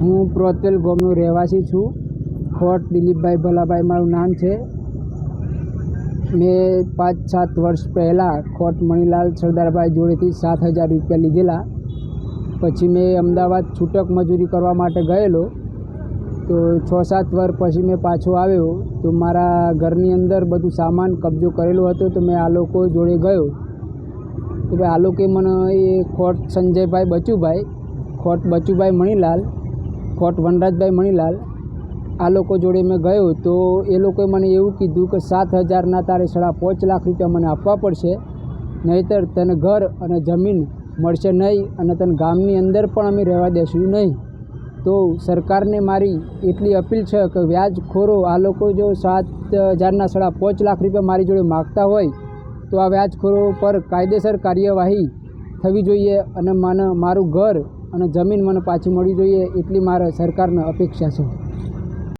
હું પ્રોતેલ ગામનો રહેવાસી છું. ખોટ દિલીપભાઈ ભલાભાઈ મારું નામ છે. મેં પાંચ સાત વર્ષ પહેલાં ખોટ મણિલાલ સરદારભાઈ જોડેથી સાત હજાર રૂપિયા લીધેલા. પછી મેં અમદાવાદ છૂટક મજૂરી કરવા માટે ગયેલો. તો છ સાત વર્ષ પછી મેં પાછો આવ્યો. તો મારા ઘરની અંદર બધું સામાન કબજો કરેલો હતો, તો મેં આ લોકો જોડે ગયો. તો ભાઈ આ લોકોએ મને એ ખોટ સંજયભાઈ બચુભાઈ ખોટ બચુભાઈ મણીલાલ ખોટ વનરાજભાઈ મણીલાલ, આ લોકો જોડે મેં ગયો તો એ લોકોએ મને એવું કીધું કે સાત હજારના તારે સાડા પાંચ લાખ રૂપિયા મને આપવા પડશે, નહીંતર તને ઘર અને જમીન મળશે નહીં અને તને ગામની અંદર પણ અમે રહેવા દેશું નહીં. તો સરકારને મારી એટલી અપીલ છે કે વ્યાજખોરો આ લોકો જો સાત હજારના સાડા પાંચ લાખ રૂપિયા મારી જોડે માગતા હોય, તો આ વ્યાજખોરો પર કાયદેસર કાર્યવાહી થવી જોઈએ અને મને, મારું ઘર અને જમીન મને પાછી મળવી જોઈએ એટલી મારે સરકારને અપેક્ષા છે.